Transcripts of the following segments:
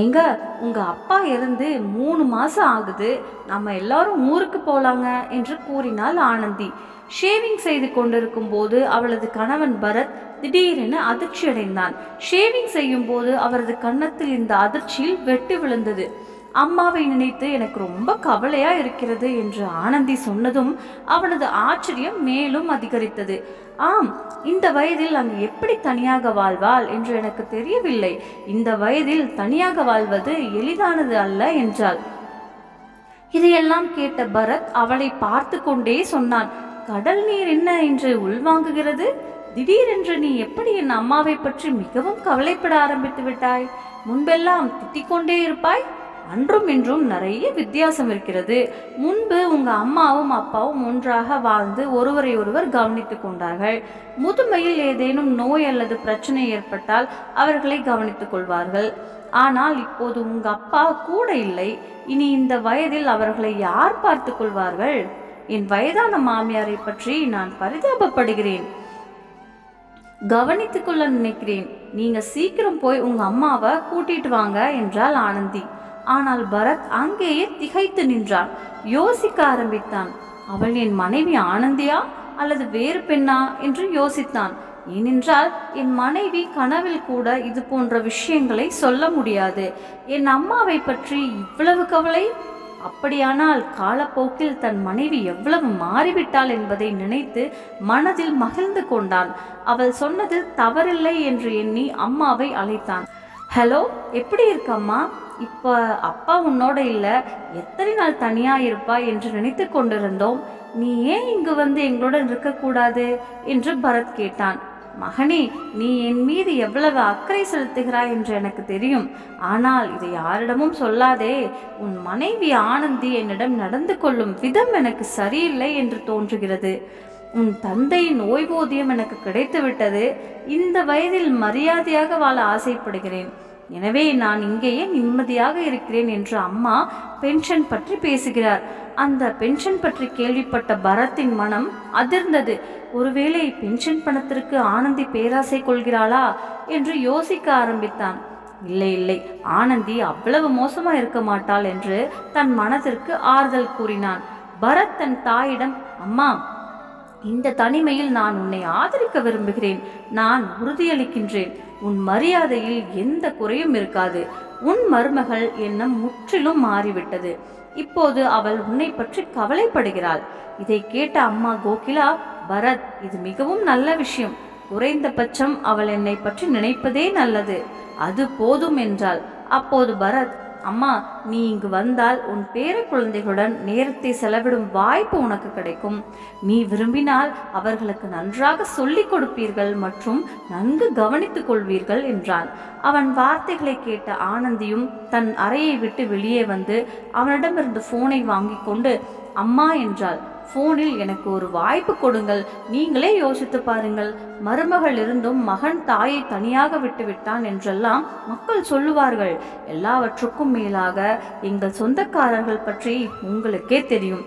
ஏங்க உங்க அப்பா இறந்து மூணு மாசம் ஆகுது. நம்ம எல்லாரும் ஊருக்கு போலாங்க என்று கூறினாள் ஆனந்தி. ஷேவிங் செய்து கொண்டிருக்கும் போது அவளது கணவன் பரத் திடீரென அதிர்ச்சி அடைந்தான் ஷேவிங் செய்யும் போது அவரது கன்னத்தில் இந்த அதிர்ச்சியில் வெட்டு விழுந்தது. அம்மாவை நினைத்து எனக்கு ரொம்ப கவலையா இருக்கிறது என்று ஆனந்தி சொன்னதும் அவனது ஆச்சரியம் மேலும் அதிகரித்தது. ஆம் இந்த வயதில் அங்கு எப்படி தனியாக வாழ்வாள்? என்று எனக்கு தெரியவில்லை. இந்த வயதில் தனியாக வாழ்வது எளிதானது அல்ல என்றாள். இதையெல்லாம் கேட்ட பரத் அவளை பார்த்து கொண்டே சொன்னான். கடல் நீர் என்ன என்று உள்வாங்குகிறது? திடீரென்று நீ எப்படி என் அம்மாவை பற்றி மிகவும் கவலைப்பட ஆரம்பித்து விட்டாய்? முன்பெல்லாம் திட்டிக் கொண்டே இருப்பாய்? அன்றும் இன்றும் நிறைய வித்தியாசம் இருக்கிறது. முன்பு உங்க அம்மாவும் அப்பாவும் ஒன்றாக வாழ்ந்து ஒருவரை ஒருவர் கவனித்துக் கொண்டார்கள். முதுமையில் ஏதேனும் நோய் அல்லது பிரச்சனை ஏற்பட்டால் அவர்களை கவனித்துக் கொள்வார்கள். ஆனால் இப்போது உங்க அப்பா கூட இல்லை. இனி இந்த வயதில் அவர்களை யார் பார்த்துக் கொள்வார்கள்? என் வயதான மாமியாரை பற்றி நான் பரிதாபப்படுகிறேன். கவனித்துக்கொள்ள நினைக்கிறேன். நீங்க சீக்கிரம் போய் உங்க அம்மாவை கூட்டிட்டு வாங்க என்றாள் ஆனந்தி. ஆனால் பரத் அங்கேயே திகைத்து நின்றான். யோசிக்க ஆரம்பித்தான். அவள் என் மனைவி ஆனந்தியா அல்லது வேறு பெண்ணா என்று யோசித்தான். ஏனென்றால் என் மனைவி கனவில் கூட இது போன்ற விஷயங்களை சொல்ல முடியாது. என் அம்மாவை பற்றி இவ்வளவு கவலை? அப்படியானால் காலப்போக்கில் தன் மனைவி எவ்வளவு மாறிவிட்டாள் என்பதை நினைத்து மனதில் மகிழ்ந்து கொண்டான். அவள் சொன்னது தவறில்லை என்று எண்ணி அம்மாவை அழைத்தான். ஹலோ எப்படி இருக்கம்மா இப்போ அப்பா உன்னோட இல்லை எத்தனை நாள் தனியாக இருப்பா என்று நினைத்து கொண்டிருந்தோம். நீ ஏன் இங்கு வந்து எங்களுடன் இருக்கக்கூடாது? என்று பரத் கேட்டான். மகனே நீ என் மீது எவ்வளவு அக்கறை செலுத்துகிறாய் என்று எனக்கு தெரியும். ஆனால் இதை யாரிடமும் சொல்லாதே. உன் மனைவி ஆனந்தி என்னிடம் நடந்து கொள்ளும் விதம் எனக்கு சரியில்லை என்று தோன்றுகிறது. உன் தந்தையின் ஓய்வூதியம் எனக்கு கிடைத்துவிட்டது. இந்த வயதில் மரியாதையாக வாழ ஆசைப்படுகிறேன். எனவே நான் இங்கேயே நிம்மதியாக இருக்கிறேன் என்று அம்மா பென்ஷன் பற்றி பேசுகிறார். அந்த பென்ஷன் பற்றி கேள்விப்பட்ட பரத்தின் மனம் அதிர்ந்தது. ஒருவேளை பென்ஷன் பணத்திற்கு ஆனந்தி பேராசை கொள்கிறாளா என்று யோசிக்க ஆரம்பித்தான். இல்லை இல்லை ஆனந்தி அவ்வளவு மோசமாக இருக்க மாட்டாள் என்று தன் மனதிற்கு ஆறுதல் கூறினான். பரத் தன் தாயிடம் அம்மா இந்த தனிமையில் நான் உன்னை ஆதரிக்க விரும்புகிறேன். நான் உறுதியளிக்கின்றேன். உன் மரியாதையில் எந்த குறையும் இருக்காது. உன் மருமகள் எண்ணம் முற்றிலும் மாறிவிட்டது. இப்போது அவள் உன்னை பற்றி கவலைப்படுகிறாள். இதை கேட்ட அம்மா கோகிலா பரத் இது மிகவும் நல்ல விஷயம். குறைந்தபட்சம் அவள் என்னை பற்றி நினைப்பதே நல்லது. அது போதும் என்றாள். அப்போது பரத் அம்மா நீ இங்கு வந்தால் உன் பேர குழந்தைகளுடன் நேரத்தை செலவிடும் வாய்ப்பு உனக்கு கிடைக்கும். நீ விரும்பினால் அவர்களுக்கு நன்றாக சொல்லிக் கொடுப்பீர்கள் மற்றும் நன்கு கவனித்துக் கொள்வீர்கள் என்றான். அவன் வார்த்தைகளை கேட்ட ஆனந்தியும் தன் அறையை விட்டு வெளியே வந்து அவனிடமிருந்து போனை வாங்கி கொண்டு அம்மா என்றாள். போனில் எனக்கு ஒரு வாய்ப்பு கொடுங்கள். நீங்களே யோசித்து பாருங்கள். மருமகள் இருந்தும் மகன் தாயை தனியாக விட்டுவிட்டான் என்றெல்லாம் மக்கள் சொல்லுவார்கள். எல்லாவற்றுக்கும் மேலாக எங்கள் சொந்தக்காரர்கள் பற்றி உங்களுக்கே தெரியும்.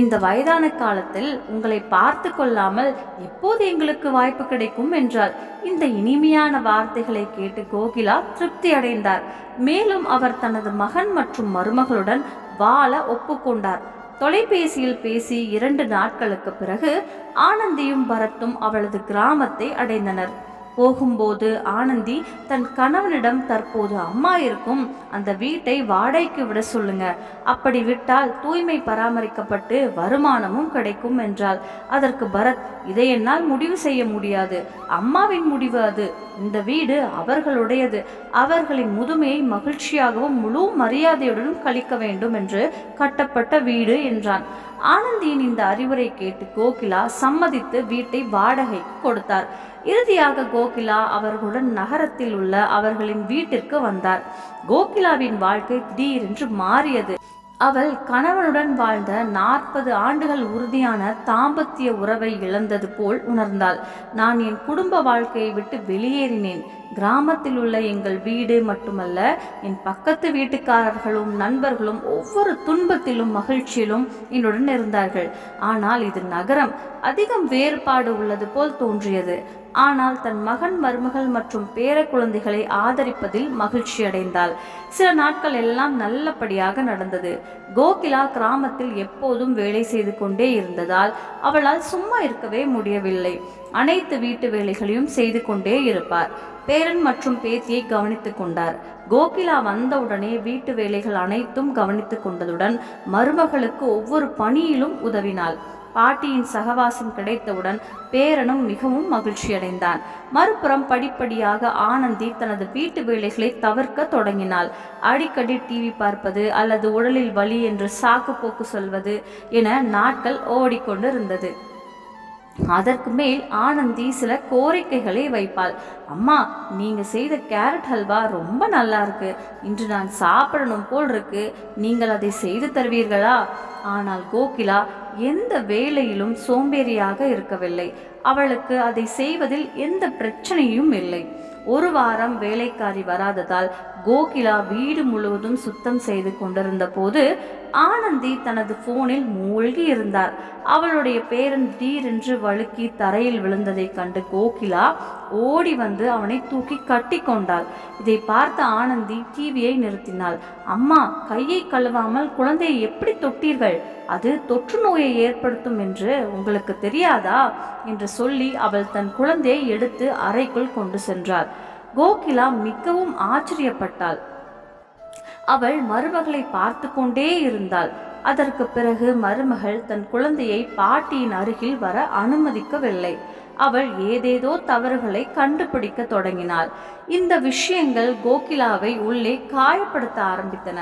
இந்த வயதான காலத்தில் உங்களை பார்த்து கொள்ளாமல் எப்போது எங்களுக்கு வாய்ப்பு கிடைக்கும் என்றார் இந்த இனிமையான வார்த்தைகளை கேட்டு கோகிலா திருப்தி அடைந்தார். மேலும் அவர் தனது மகன் மற்றும் மருமகளுடன் வாழ ஒப்புக்கொண்டார். தொலைபேசியில் பேசி இரண்டு நாட்களுக்கு பிறகு ஆனந்தியும் பரத்தும் அவளது கிராமத்தை அடைந்தனர். போகும்போது ஆனந்தி தன் கணவனிடம் தற்போது அம்மா இருக்கும் அந்த வீட்டை வாடகைக்கு விட சொல்லுங்க. அப்படி விட்டால் தூய்மை பராமரிக்கப்பட்டு வருமானமும் கிடைக்கும் என்றாள். அதற்கு பரத் இதை என்னால் முடிவு செய்ய முடியாது. அம்மாவின் முடிவு அது. இந்த வீடு அவர்களுடையது. அவர்களின் முதுமையை மகிழ்ச்சியாகவும் முழு மரியாதையுடனும் கழிக்க வேண்டும் என்று கட்டப்பட்ட வீடு என்றான். ஆனந்தியின் இந்த அறிவுரை கேட்டு கோகிலா சம்மதித்து வீட்டை வாடகைக்கு கொடுத்தார். இறுதியாக கோகிலா அவர்களுடன் நகரத்தில் உள்ள அவர்களின் வீட்டிற்கு வந்தார். கோகிலாவின் வாழ்க்கை திடீரென்று மாறியது. அவள் கணவனுடன் வாழ்ந்த நாற்பது ஆண்டுகள் உறுதியான தாம்பத்திய உறவை இழந்தது போல் உணர்ந்தாள். நான் என் குடும்ப வாழ்க்கையை விட்டு வெளியேறினேன். கிராமத்தில் உள்ள எங்கள் வீடு மட்டுமல்ல என் பக்கத்து வீட்டுக்காரர்களும் நண்பர்களும் ஒவ்வொரு துன்பத்திலும் மகிழ்ச்சியிலும் என்னுடன் இருந்தார்கள். ஆனால் இது நகரம் அதிகம் வேறுபாடு உள்ளது போல் தோன்றியது. ஆனால் தன் மகன் மருமகள் மற்றும் பேர குழந்தைகளை ஆதரிப்பதில் மகிழ்ச்சி அடைந்தாள். சில நாட்கள் எல்லாம் நல்லபடியாக நடந்தது. கோகிலா கிராமத்தில் எப்போதும் வேலை செய்து கொண்டே இருந்ததால் அவளால் சும்மா இருக்கவே முடியவில்லை. அனைத்து வீட்டு வேலைகளையும் செய்து கொண்டே இருப்பார். பேரன் மற்றும் பேத்தியை கவனித்துக் கொண்டார். கோகிலா வந்தவுடனே வீட்டு வேலைகள் அனைத்தும் கவனித்துக் கொண்டதுடன் மருமகளுக்கு ஒவ்வொரு பணியிலும் உதவினாள். பாட்டியின் சகவாசம் கிடைத்தவுடன் பேரனும் மிகவும் மகிழ்ச்சியடைந்தான். மறுபுறம் படிப்படியாக ஆனந்தி தனது வீட்டு வேலைகளை தவிர்க்க தொடங்கினாள். அடிக்கடி டிவி பார்ப்பது அல்லது உடலில் வலி என்று சாக்கு போக்கு சொல்வது என நாட்கள் ஓடிக்கொண்டிருந்தது. அதற்கு மேல் ஆனந்தி சில கோரிக்கைகளை வைப்பாள். அம்மா நீங்க செய்த கேரட் ஹல்வா ரொம்ப நல்லா இருக்கு. இன்று நான் சாப்பிடணும் போல் இருக்கு. நீங்கள் அதை செய்து தருவீர்களா? ஆனால் கோகிலா எந்த வேலையிலும் சோம்பேறியாக இருக்கவில்லை. அவளுக்கு அதை செய்வதில் எந்த பிரச்சனையும் இல்லை. ஒரு வாரம் வேலைக்காரி வராததால் கோகிலா வீடு முழுவதும் சுத்தம் செய்து கொண்டிருந்த போது ஆனந்தி தனது போனில் மூழ்கி இருந்தார். அவளுடைய பேரன் திடீரென்று வழுக்கி தரையில் விழுந்ததைக் கண்டு கோகிலா ஓடி வந்து அவனை தூக்கி கட்டி கொண்டாள். இதை பார்த்த ஆனந்தி டிவியை நிறுத்தினாள். அம்மா கையை கழுவாமல் குழந்தையை எப்படி தொட்டீர்கள்? அது தொற்று நோயை ஏற்படுத்தும் என்று உங்களுக்கு தெரியாதா? என்று சொல்லி அவள் தன் குழந்தையை எடுத்து அறைக்குள் கொண்டு சென்றாள். கோகிலா மிகவும் ஆச்சரியப்பட்டாள். அவள் மருமகளை பார்த்து கொண்டே இருந்தாள். அதற்கு பிறகு மருமகள் தன் குழந்தையை பாட்டியின் அருகில் வர அனுமதிக்கவில்லை. அவள் ஏதேதோ தவறுகளை கண்டுபிடிக்க தொடங்கினாள். இந்த விஷயங்கள் கோகிலாவை உள்ளே காயப்படுத்த ஆரம்பித்தன.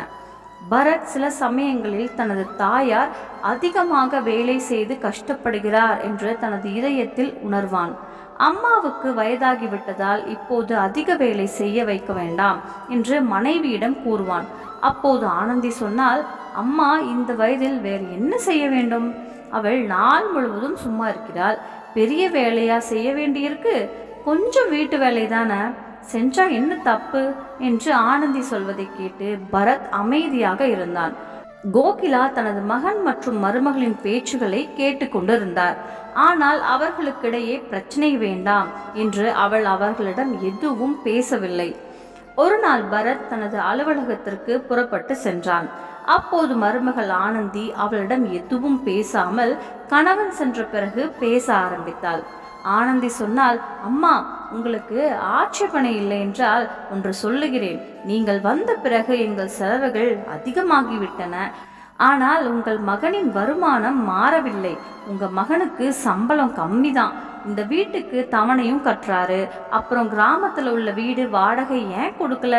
பரத் சில சமயங்களில் தனது தாயார் அதிகமாக வேலை செய்து கஷ்டப்படுகிறார் என்று தனது இதயத்தில் உணர்வான். அம்மாவுக்கு வயதாகிவிட்டதால் இப்போது அதிக வேலை செய்ய வைக்க வேண்டாம் என்று மனைவியிடம் கூறுவான். அப்போது ஆனந்தி சொன்னால் அம்மா இந்த வயதில் வேறு என்ன செய்ய வேண்டும்? அவள் நாள் முழுவதும் சும்மா இருக்கிறாள். பெரிய வேலையா செய்ய வேண்டியிருக்கு? கொஞ்சம் வீட்டு வேலை தானே? செஞ்சா என்ன தப்பு? என்று ஆனந்தி சொல்வதை கேட்டு பரத் அமைதியாக இருந்தான். கோகிலா தனது மகன் மற்றும் மருமகளின் பேச்சுகளை கேட்டுக்கொண்டிருந்தார். ஆனால் அவர்களுக்கிடையே பிரச்சனை வேண்டாம் என்று அவள் அவர்களிடம் எதுவும் பேசவில்லை. ஒரு நாள் பரத் தனது அலுவலகத்திற்கு புறப்பட்டு சென்றான். அப்போது மருமகள் ஆனந்தி அவளிடம் எதுவும் பேசாமல் கணவன் சென்ற பிறகு பேச ஆரம்பித்தாள். ஆனந்தி சொன்னால் அம்மா உங்களுக்கு ஆட்சேபனை இல்லை என்றால் ஒன்று சொல்லுகிறேன். நீங்கள் வந்த பிறகு எங்கள் செலவுகள் அதிகமாகிவிட்டன. ஆனால் உங்கள் மகனின் வருமானம் மாறவில்லை. உங்க மகனுக்கு சம்பளம் கம்மி தான் இந்த வீட்டுக்கு தவணையும் கட்டுறாரு அப்புறம் கிராமத்தில் உள்ள வீடு வாடகை ஏன் கொடுக்கல?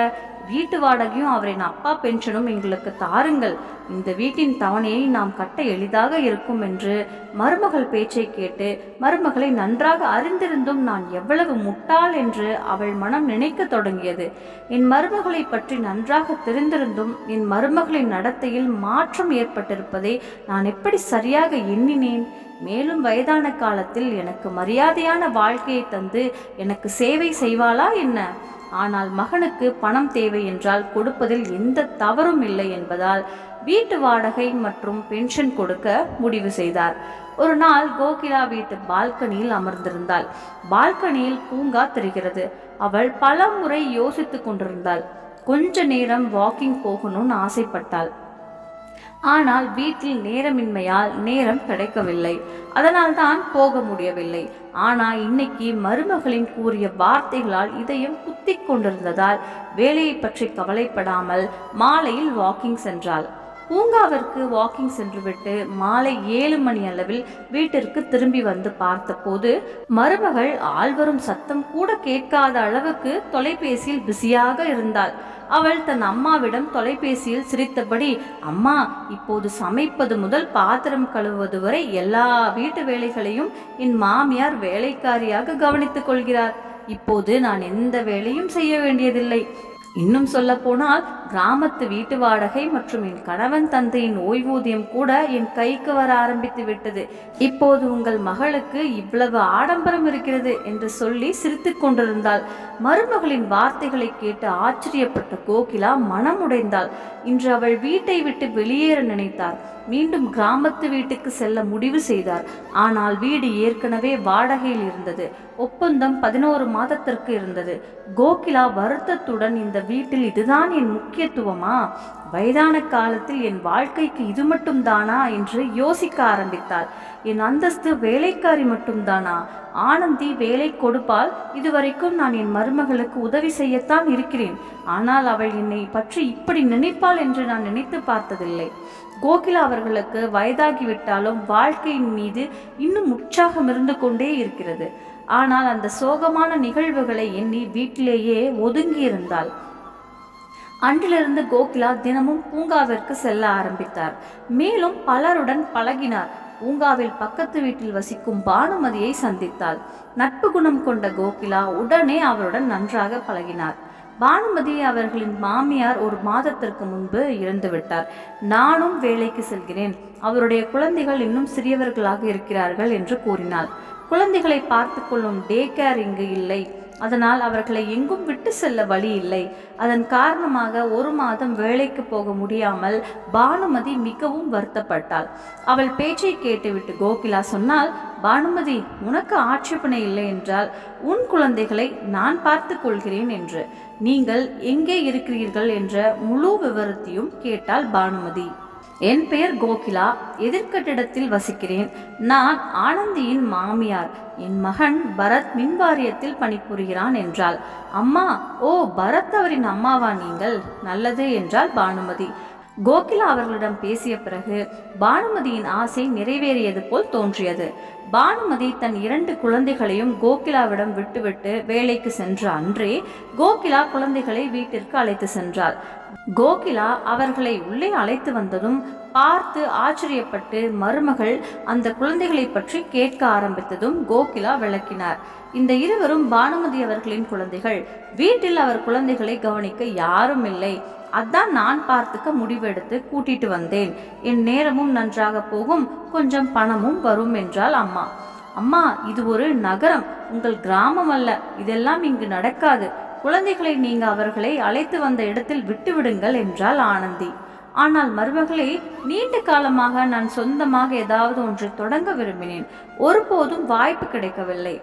வீட்டு வாடகையும் அவரின் அப்பா பென்ஷனும் எங்களுக்கு தாருங்கள். இந்த வீட்டின் தவணையை நாம் கட்ட எளிதாக இருக்கும் என்று மருமகள் பேச்சை கேட்டு மருமகளை நன்றாக அறிந்திருந்தும் நான் எவ்வளவு முட்டாள் என்று அவள் மனம் நினைக்க தொடங்கியது. என் மருமகளை பற்றி நன்றாக தெரிந்திருந்தும் என் மருமகளின் நடத்தையில் மாற்றம் ஏற்பட்டிருப்பதை நான் எப்படி சரியாக எண்ணினேன்? மேலும் வயதான காலத்தில் எனக்கு மரியாதையான வாழ்க்கையை தந்து எனக்கு சேவை செய்வாளா என்ன? ஆனால் மகனுக்கு பணம் தேவை என்றால் கொடுப்பதில் எந்த தவறும் இல்லை என்பதால் வீட்டு வாடகை மற்றும் பென்ஷன் கொடுக்க முடிவு செய்தார். ஒரு நாள் கோகிலா வீட்டு பால்கனியில் அமர்ந்திருந்தாள். பால்கனியில் பூங்கா தெரிகிறது. அவள் பல முறை யோசித்துக் கொண்டிருந்தாள். கொஞ்ச நேரம் வாக்கிங் போகணும்னு ஆசைப்பட்டாள். ஆனால் வீட்டில் நேரமின்மையால் நேரம் கிடைக்கவில்லை. அதனால் தான் போக முடியவில்லை. ஆனால் இன்னைக்கு மருமகளின் கூறிய வார்த்தைகளால் இதயம் குத்தி கொண்டிருந்ததால் வேலையை பற்றி கவலைப்படாமல் மாலையில் வாக்கிங் சென்றாள். பூங்காவிற்கு வாக்கிங் சென்றுவிட்டு மாலை ஏழு மணி அளவில் வீட்டிற்கு திரும்பி வந்து பார்த்தபோது மருமகள் ஆள்வரும் சத்தம் கூட கேட்காத அளவுக்கு தொலைபேசியில் பிஸியாக இருந்தாள். அவள் தன் அம்மாவிடம் தொலைபேசியில் சிரித்தபடி அம்மா இப்போது சமைப்பது முதல் பாத்திரம் கழுவுவது வரை எல்லா வீட்டு வேலைகளையும் என் மாமியார் வேலைக்காரியாக கவனித்துக் கொள்கிறார். இப்போது நான் எந்த வேலையும் செய்ய வேண்டியதில்லை. இன்னும் சொல்ல போனால் கிராமத்து வீட்டு வாடகை மற்றும் என் கணவன் தந்தையின் ஓய்வூதியம் கூட என் கைக்கு வர ஆரம்பித்து விட்டது. இப்போது உங்கள் மகளுக்கு இவ்வளவு ஆடம்பரம் இருக்கிறது என்று சொல்லி சிரித்துக் கொண்டிருந்தாள். மருமகளின் வார்த்தைகளை கேட்டு ஆச்சரியப்பட்ட கோகிலா மனமுடைந்தாள். இன்று அவள் வீட்டை விட்டு வெளியேற நினைத்தாள் மீண்டும் கிராமத்து வீட்டுக்கு செல்ல முடிவு செய்தார். ஆனால் வீடு ஏற்கனவே வாடகையில் இருந்தது. ஒப்பந்தம் பதினோரு மாதத்திற்கு இருந்தது. கோகிலா வருத்தத்துடன் இந்த வீட்டில் இதுதான் என் முக்கியத்துவமா? வயதான காலத்தில் என் வாழ்க்கைக்கு இது மட்டும் தானா என்று யோசிக்க ஆரம்பித்தாள். என் அந்தஸ்து வேலைக்காரி மட்டும்தானா? ஆனந்தி வேலை கொடுப்பால் இதுவரைக்கும் நான் என் மருமகளுக்கு உதவி செய்யத்தான் இருக்கிறேன். ஆனால் அவள் என்னை பற்றி இப்படி நினைப்பாள் என்று நான் நினைத்து பார்த்ததில்லை. கோகிலா அவர்களுக்கு வயதாகிவிட்டாலும் வாழ்க்கையின் மீது இன்னும் உற்சாகம் இருந்து கொண்டே இருக்கிறது. ஆனால் அந்த சோகமான நிகழ்வுகளை எண்ணி வீட்டிலேயே ஒதுங்கியிருந்தாள். அன்றிலிருந்து கோகிலா தினமும் பூங்காவிற்கு செல்ல ஆரம்பித்தார். மேலும் பலருடன் பழகினார். பூங்காவில் பக்கத்து வீட்டில் வசிக்கும் பானுமதியை சந்தித்தாள். நட்பு குணம் கொண்ட கோகிலா உடனே அவருடன் நன்றாக பழகினார். பானுமதி அவர்களின் மாமியார் ஒரு மாதத்திற்கு முன்பு இறந்துவிட்டார். நானும் வேலைக்கு செல்கிறேன். அவருடைய குழந்தைகள் இன்னும் சிறியவர்களாக இருக்கிறார்கள் என்று கூறினாள். குழந்தைகளை பார்த்து கொள்ளும் டே கேர் இங்கு இல்லை. அதனால் அவர்களை எங்கும் விட்டு செல்ல வழி இல்லை. அதன் காரணமாக ஒரு மாதம் வேலைக்கு போக முடியாமல் பானுமதி மிகவும் வருத்தப்பட்டாள். அவள் பேச்சை கேட்டுவிட்டு கோகிலா சொன்னால் பானுமதி உனக்கு ஆட்சேபனை இல்லை என்றால் உன் குழந்தைகளை நான் பார்த்து கொள்கிறேன் என்று. நீங்கள் எங்கே இருக்கிறீர்கள்? என்ற முழு விவரத்தையும் கேட்டாள் பானுமதி. என் பெயர் கோகிலா எதிர்கட்டிடத்தில் வசிக்கிறேன். நான் ஆனந்தியின் மாமியார். என் மகன் பரத் மின்வாரியத்தில் பணிபுரிகிறான் என்றாள். அம்மா ஓ பரத் அவரின் அம்மாவா நீங்கள்? நல்லது என்றாள் பானுமதி. கோகிலா அவர்களிடம் பேசிய பிறகு பானுமதியின் ஆசை நிறைவேறியது போல் தோன்றியது. பானுமதி தன் இரண்டு குழந்தைகளையும் கோகிலாவிடம் விட்டுவிட்டு வேலைக்கு சென்ற அன்றே கோகிலா குழந்தைகளை வீட்டிற்கு அழைத்து சென்றாள். கோகிலா அவர்களை உள்ளே அழைத்து வந்ததும் பார்த்து ஆச்சரியப்பட்டு மருமகள் அந்த குழந்தைகளை பற்றி கேட்க ஆரம்பித்ததும் கோகிலா விளக்கினார். இந்த இருவரும் பானுமதி அவர்களின் குழந்தைகள். வீட்டில் அவர் குழந்தைகளை கவனிக்க யாரும் இல்லை. அதான் நான் பார்த்துக்க முடிவெடுத்து கூட்டிட்டு வந்தேன். என் நேரமும் நன்றாக போகும் கொஞ்சம் பணமும் வரும் என்றாள் அம்மா. அம்மா இது ஒரு நகரம் உங்கள் கிராமம் அல்ல இதெல்லாம் இங்கு நடக்காது. குழந்தைகளை நீங்க அவர்களை அழைத்து வந்த இடத்தில் விட்டுவிடுங்கள் என்றாள் ஆனந்தி. ஆனால் மருமகளே நீண்ட காலமாக நான் சொந்தமாக ஏதாவது ஒன்று தொடங்க விரும்பினேன். ஒருபோதும் வாய்ப்பு கிடைக்கவில்லை.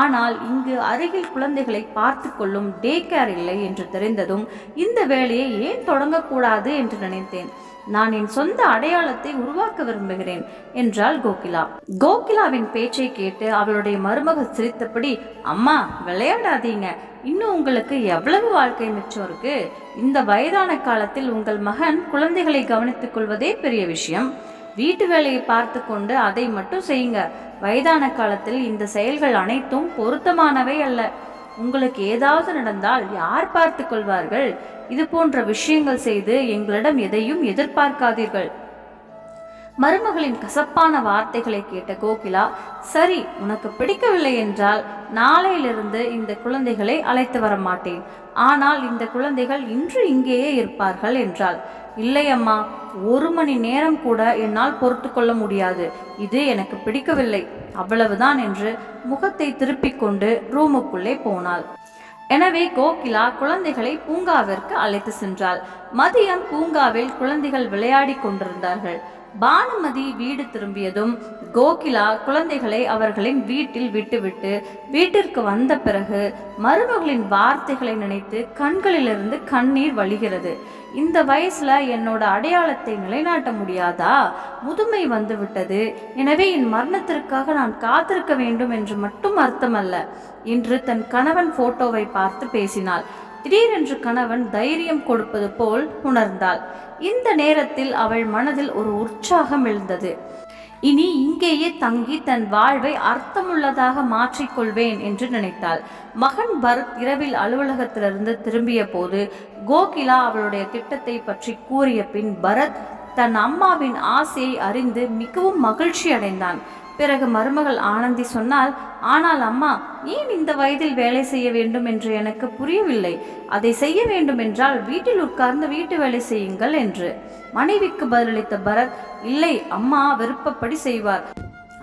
ஆனால் இங்கு அருகில் குழந்தைகளை பார்த்து கொள்ளும் டே கேர் இல்லை என்று தெரிந்ததும் இந்த வேலையை ஏன் தொடங்கக்கூடாது என்று நினைத்தேன். நான் என் சொந்த அடையாளத்தை உருவாக்க விரும்புகிறேன் என்றாள் கோகிலா. கோகிலாவின் பேச்சை கேட்டு அவளுடைய மருமகள் சிரித்தபடி அம்மா விளையாடாதீங்க. இன்னும் உங்களுக்கு எவ்வளவு வாழ்க்கை மிச்சம் இருக்கு? இந்த வயதான காலத்தில் உங்கள் மகன் குழந்தைகளை கவனித்துக் கொள்வதே பெரிய விஷயம். வீட்டு வேலையை பார்த்து கொண்டு அதை மட்டும் செய்யுங்க. வயதான காலத்தில் இந்த செயல்கள் அனைத்தும் பொருத்தமானவை அல்ல. உங்களுக்கு ஏதாவது நடந்தால் யார் பார்த்து கொள்வார்கள்? இது போன்ற விஷயங்கள் செய்து எங்களிடம் எதையும் எதிர்பார்க்காதீர்கள். மருமகளின் கசப்பான வார்த்தைகளை கேட்ட கோகிலா சரி உனக்கு பிடிக்கவில்லை என்றால் நாளையிலிருந்து இந்த குழந்தைகளை அழைத்து வர மாட்டேன். ஆனால் இந்த குழந்தைகள் இன்று இங்கேயே இருப்பார்கள் என்றாள். இல்லையம்மா ஒரு மணி நேரம் கூட என்னால் பொறுத்து கொள்ள முடியாது. இது எனக்கு பிடிக்கவில்லை. அவ்வளவுதான் என்று முகத்தை திருப்பிக் கொண்டு ரூமுக்குள்ளே போனாள். எனவே கோகிலா குழந்தைகளை பூங்காவிற்கு அழைத்து சென்றாள். மதியம் பூங்காவில் குழந்தைகள் விளையாடிக் கொண்டிருந்தார்கள். பானுமதி வீடு திரும்பியதும் கோகிலா குழந்தைகளை அவர்களின் வீட்டில் விட்டுவிட்டு வீட்டிற்கு வந்த பிறகு மருமகளின் வார்த்தைகளை நினைத்து கண்களிலிருந்து கண்ணீர் வழிகிறது. இந்த வயசுல என்னோட அடையாளத்தை நிலைநாட்ட முடியாதா? முதுமை வந்து விட்டது எனவே என் மரணத்திற்காக நான் காத்திருக்க வேண்டும் என்று மட்டும் அர்த்தமல்ல. இன்று தன் கணவன் போட்டோவை பார்த்து பேசினாள். திடீரென்று கணவன் தைரியம் கொடுப்பது போல் உணர்ந்தாள். இந்த நேரத்தில் அவள் மனதில் ஒரு உற்சாகம் எழுந்தது. இனி இங்கேயே தங்கி தன் வாழ்வை அர்த்தமுள்ளதாக மாற்றிக்கொள்வேன் என்று நினைத்தாள். மகன் பரத் இரவில் அலுவலகத்திலிருந்து திரும்பிய போது கோகிலா அவளுடைய திட்டத்தை பற்றி கூறிய பின் பரத் தன் அம்மாவின் ஆசையை அறிந்து மிகவும் மகிழ்ச்சி அடைந்தான் பிறகு மருமகள் ஆனந்தி சொன்னால் ஆனால் அம்மா ஏன் இந்த வயதில் வேலை செய்ய வேண்டும் என்று எனக்கு புரியவில்லை? அதை செய்ய வேண்டும் என்றால் வீட்டில் உட்கார்ந்து வீட்டு வேலை செய்யுங்கள் என்று. மனைவிக்கு பதிலளித்த பரத் இல்லை அம்மா விருப்பப்படி செய்வார்.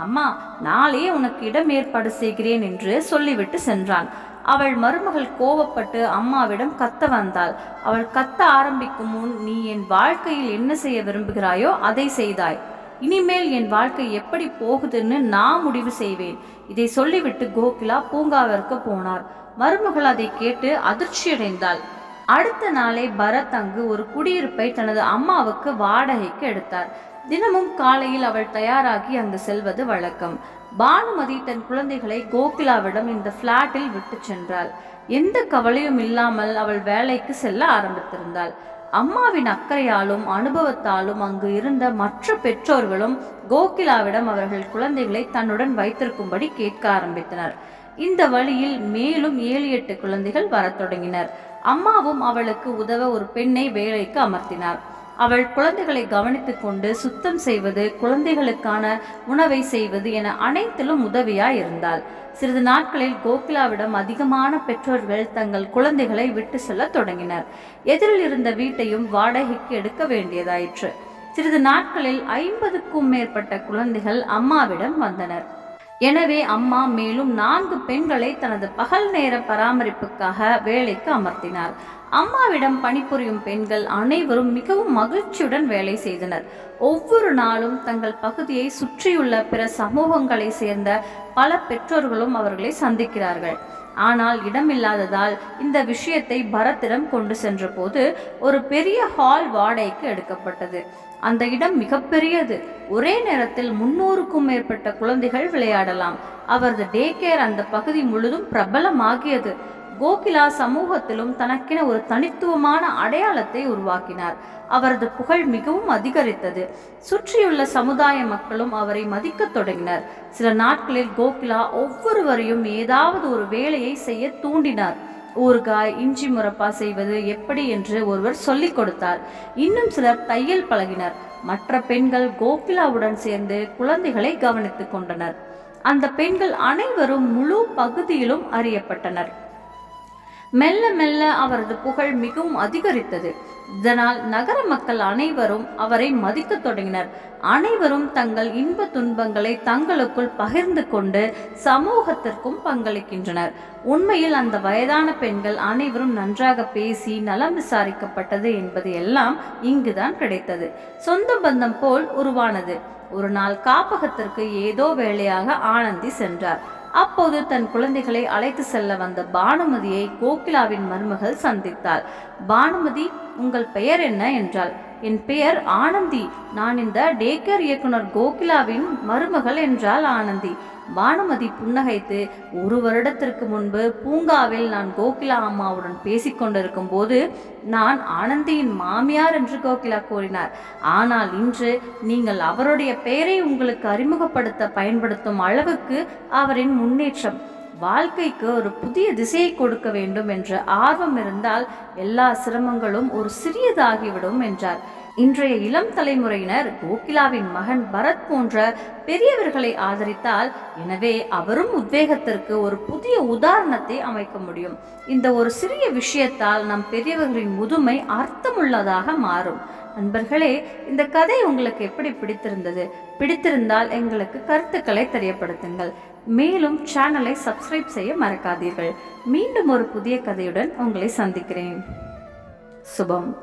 அம்மா நாளே உனக்கு இடம் ஏற்பாடு செய்கிறேன் என்று சொல்லிவிட்டு சென்றான் அவள் மருமகள் கோவப்பட்டு அம்மாவிடம் கத்த வந்தாள். அவள் கத்த ஆரம்பிக்கும் முன் நீ என் வாழ்க்கையில் என்ன செய்ய விரும்புகிறாயோ அதை செய்தாய். இனிமேல் என் வாழ்க்கை எப்படி போகுதுன்னு நான் முடிவு செய்வேன். இதை சொல்லிவிட்டு கோகிலா பூங்காவிற்கு போனார். மருமகள் அதை கேட்டு அதிர்ச்சியடைந்தாள். அடுத்த நாளே பரத் அங்கு ஒரு குடியிருப்பை தனது அம்மாவுக்கு வாடகைக்கு எடுத்தார். தினமும் காலையில் அவள் தயாராகி அங்கு செல்வது வழக்கம். பானுமதி தன் குழந்தைகளை கோகிலாவிடம் இந்த பிளாட்டில் விட்டு சென்றாள். எந்த கவலையும் இல்லாமல் அவள் வேலைக்கு செல்ல ஆரம்பித்திருந்தாள். அம்மாவின் அக்கறையாலும் அனுபவத்தாலும் அங்கு இருந்த மற்ற பெற்றோர்களும் கோகிலாவிடம் அவர்கள் குழந்தைகளை தன்னுடன் வைத்திருக்கும்படி கேட்க ஆரம்பித்தனர். இந்த வழியில் மேலும் ஏழு எட்டு குழந்தைகள் வரத் தொடங்கினர். அம்மாவும் அவளுக்கு உதவ ஒரு பெண்ணை வேலைக்கு அமர்த்தினார். அவள் குழந்தைகளை கவனித்து கொண்டு சுத்தம் செய்வது குழந்தைகளுக்கான உணவை செய்வது என அனைத்திலும் உதவியாய் இருந்தாள். சிறிது நாட்களில் கோகிலாவிடம் அதிகமான பெற்றோர்கள் தங்கள் குழந்தைகளை விட்டு செல்ல தொடங்கினர். எதிரில் இருந்த வீட்டையும் வாடகைக்கு எடுக்க வேண்டியதாயிற்று. சிறிது நாட்களில் ஐம்பதுக்கும் மேற்பட்ட குழந்தைகள் அம்மாவிடம் வந்தனர். எனவே அம்மா மேலும் நான்கு பெண்களை தனது பகல் நேர பராமரிப்புக்காக வேலைக்கு அமர்த்தினார். அம்மாவிடம் பணிபுரியும் பெண்கள் அனைவரும் மிகவும் மகிழ்ச்சியுடன் வேலை செய்தனர். ஒவ்வொரு நாளும் தங்கள் பகுதியை சுற்றியுள்ள பிற சமூகங்களை சேர்ந்த பல பெற்றோர்களும் அவர்களை சந்திக்கிறார்கள். ஆனால் இடமில்லாததால் இந்த விஷயத்தை பரத்திடம் கொண்டு சென்றபோது ஒரு பெரிய ஹால் வாடகைக்கு எடுக்கப்பட்டது. அந்த இடம் மிகப்பெரியது. ஒரே நேரத்தில் முன்னூறுக்கும் மேற்பட்ட குழந்தைகள் விளையாடலாம். அவரது டே கேர் அந்த பகுதி முழுதும் பிரபலமாகியது. கோகிலா சமூகத்திலும் தனக்கென ஒரு தனித்துவமான அடையாளத்தை உருவாக்கினார். அவரது புகழ் மிகவும் அதிகரித்தது. சுற்றியுள்ள சமுதாய மக்களும் அவரை மதிக்கத் தொடங்கினர். சில நாட்களில் கோகிலா ஒவ்வொருவரையும் ஏதாவது ஒரு வேலையை செய்ய தூண்டினார். ஊறுகாய் இஞ்சி முரப்பா செய்வது எப்படி என்று ஒருவர் சொல்லிக் கொடுத்தார். இன்னும் சிலர் தையல் பழகினர். மற்ற பெண்கள் கோபிலாவுடன் சேர்ந்து குழந்தைகளை கவனித்துக் கொண்டனர். அந்த பெண்கள் அனைவரும் முழு பகுதியிலும் அறியப்பட்டனர். மெல்ல மெல்ல அவரது புகழ் மிகவும் அதிகரித்தது. இதனால் நகர மக்கள் அனைவரும் அவரை மதிக்கத் தொடங்கினர். அனைவரும் தங்கள் இன்ப துன்பங்களை தங்களுக்குள் பகிர்ந்து கொண்டு சமூகத்திற்கும் பங்களிக்கின்றனர். உண்மையில் அந்த வயதான பெண்கள் அனைவரும் நன்றாக பேசி நலம் விசாரிக்கப்பட்டது என்பது எல்லாம் இங்குதான் கிடைத்தது. சொந்த பந்தம் போல் உருவானது. ஒரு நாள் காப்பகத்திற்கு ஏதோ வேலையாக ஆனந்தி சென்றார். அப்போது தன் குழந்தைகளை அழைத்து செல்ல வந்த பானுமதியை கோகிலாவின் மருமகள் சந்தித்தாள். பானுமதி உங்கள் பெயர் என்ன? என்றாள். என் பெயர் ஆனந்தி. நான் இந்த டேக்கர் இயக்குனர் கோகிலாவின் மருமகள் என்றாள் ஆனந்தி. பானுமதி புன்னகைத்து ஒரு வருடத்திற்கு முன்பு பூங்காவில் நான் கோகிலா அம்மாவுடன் பேசிக்கொண்டிருக்கும் போது நான் ஆனந்தியின் மாமியார் என்று கோகிலா கூறினார். ஆனால் இன்று நீங்கள் அவருடைய பெயரை உங்களுக்கு அறிமுகப்படுத்த பயன்படுத்தும் அளவுக்கு அவரின் முன்னேற்றம். வாழ்க்கைக்கு ஒரு புதிய திசையை கொடுக்க வேண்டும் என்ற ஆர்வம் இருந்தால் எல்லா சிரமங்களும் ஒரு சிறியதாகிவிடும் என்றார். இன்றைய இளம் தலைமுறையினர் கோகிலாவின் மகன் பரத் போன்ற பெரியவர்களை ஆதரித்தால் எனவே அவரும் உத்வேகத்திற்கு ஒரு புதிய உதாரணத்தை அமைக்க முடியும். இந்த ஒரு சிறிய விஷயத்தால் நம் பெரியவர்களின் முதுமை அர்த்தமுள்ளதாக மாறும். நண்பர்களே இந்த கதை உங்களுக்கு எப்படி பிடித்திருந்தது? பிடித்திருந்தால் எங்களுக்கு கருத்துக்களை தெரியப்படுத்துங்கள். மேலும் சேனலை சப்ஸ்கிரைப் செய்ய மறக்காதீர்கள். மீண்டும் ஒரு புதிய கதையுடன் உங்களை சந்திக்கிறேன். சுபம்.